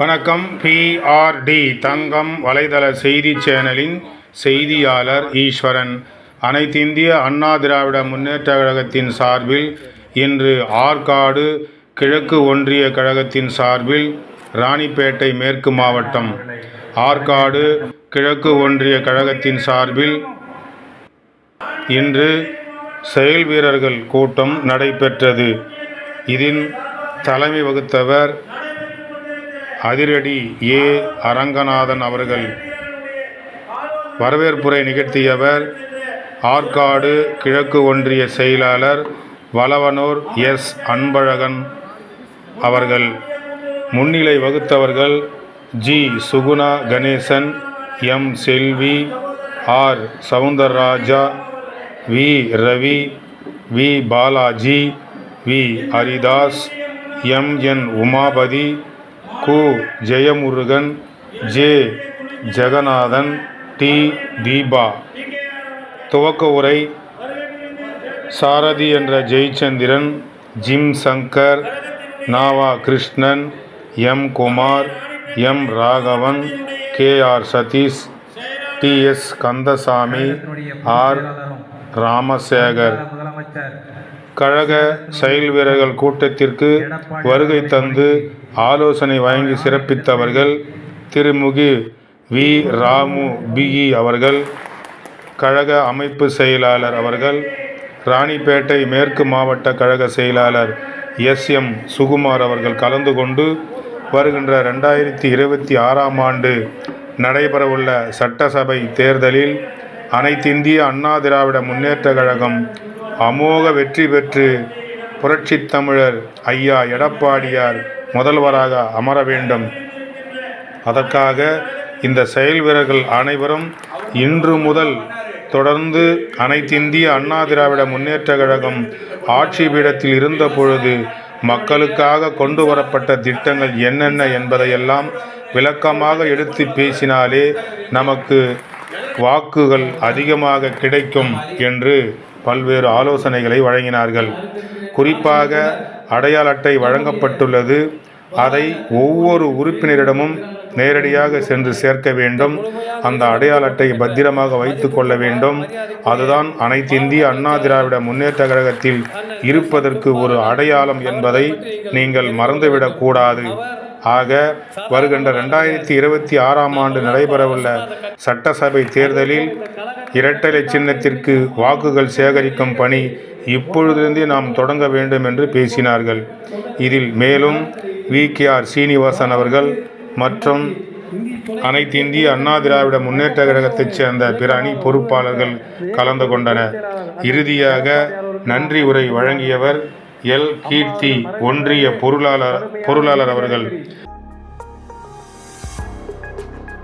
வணக்கம் பிஆர்டி தங்கம் வலைதள செய்தி சேனலின் செய்தியாளர் ஈஸ்வரன். அனைத்திந்திய அண்ணா திராவிட முன்னேற்ற கழகத்தின் சார்பில் இன்று ஆற்காடு கிழக்கு ஒன்றிய கழகத்தின் சார்பில் ராணிப்பேட்டை மேற்கு மாவட்டம் ஆற்காடு கிழக்கு ஒன்றிய கழகத்தின் சார்பில் இன்று செயல் வீரர்கள் கூட்டம் நடைபெற்றது. இதில் தலைமை வகுத்தவர் அதிரடி ஏ. அரங்கநாதன் அவர்கள் வரவேற்புரை நிகழ்த்தியவர் ஆற்காடு கிழக்கு ஒன்றிய செயலாளர் வளவனூர் எஸ். அன்பழகன் அவர்கள் முன்னிலை வகுத்தவர்கள் G. Suguna Ganesan M. Selvi R. Soundararaja V. Ravi V. Balaji V. Haridas M. N. Umapathi கு. ஜெயமுருகன். ஜே. ஜெகநாதன். டி. தீபா. துவக்க உரை சாரதி என்ற Jayachandran. Jim Shankar. Nava Krishnan. M. Kumar. M. Raghavan. K. R. Satish. T. S. Kandasamy. R. Ramasekar. முதலமைச்சர் கழக செயல் வீரர்கள் கூட்டத்திற்கு வருகை தந்து ஆலோசனை வழங்கி சிறப்பித்தவர்கள் திருமுகி வி. ராமு பிஇ அவர்கள் கழக அமைப்பு செயலாளர் அவர்கள் ராணிப்பேட்டை மேற்கு மாவட்ட கழக செயலாளர் எஸ். எம். சுகுமார் அவர்கள் கலந்து கொண்டு வருகின்ற ரெண்டாயிரத்தி இருபத்தி ஆறாம் ஆண்டு நடைபெறவுள்ள சட்டசபை தேர்தலில் அனைத்திந்திய அண்ணா திராவிட முன்னேற்ற கழகம் அமோக வெற்றி பெற்று புரட்சித் தமிழர் ஐயா எடப்பாடியார் முதல்வராக அமர வேண்டும். அதற்காக இந்த செயல் வீரர்கள் அனைவரும் இன்று முதல் தொடர்ந்து அனைத்திந்திய அண்ணா திராவிட முன்னேற்ற கழகம் ஆட்சி பீடத்தில் இருந்த பொழுது மக்களுக்காக கொண்டு வரப்பட்ட திட்டங்கள் என்னென்ன என்பதையெல்லாம் விளக்கமாக எடுத்து பேசினாலே நமக்கு வாக்குகள் அதிகமாக கிடைக்கும் என்று பல்வேறு ஆலோசனைகளை வழங்கினார்கள். குறிப்பாக அடையாள அட்டை வழங்கப்பட்டுள்ளது. அதை ஒவ்வொரு உறுப்பினரிடமும் நேரடியாக சென்று சேர்க்க வேண்டும். அந்த அடையாள அட்டை பத்திரமாக வைத்து கொள்ள வேண்டும். அதுதான் அனைத்து இந்திய அண்ணா திராவிட முன்னேற்ற கழகத்தில் இருப்பதற்கு ஒரு அடையாளம் என்பதை நீங்கள் மறந்துவிடக்கூடாது ஆக வருகின்ற ரெண்டாயிரத்தி இருபத்தி ஆறாம் ஆண்டு நடைபெறவுள்ள சட்டசபை தேர்தலில் இரட்டலை சின்னத்திற்கு வாக்குகள் சேகரிக்கும் பணி இப்பொழுதிருந்தே நாம் தொடங்க வேண்டும் என்று பேசினார்கள். இதில் மேலும் வி. கே. ஆர். சீனிவாசன் அவர்கள் மற்றும் அனைத்து இந்திய அண்ணா திராவிட முன்னேற்ற கழகத்தைச் சேர்ந்த பிற அணி பொறுப்பாளர்கள் கலந்து கொண்டனர். இறுதியாக நன்றி உரை வழங்கியவர் எல் கீர்த்தி ஒன்றிய பொருளாளர் பொருளாளர் அவர்கள்.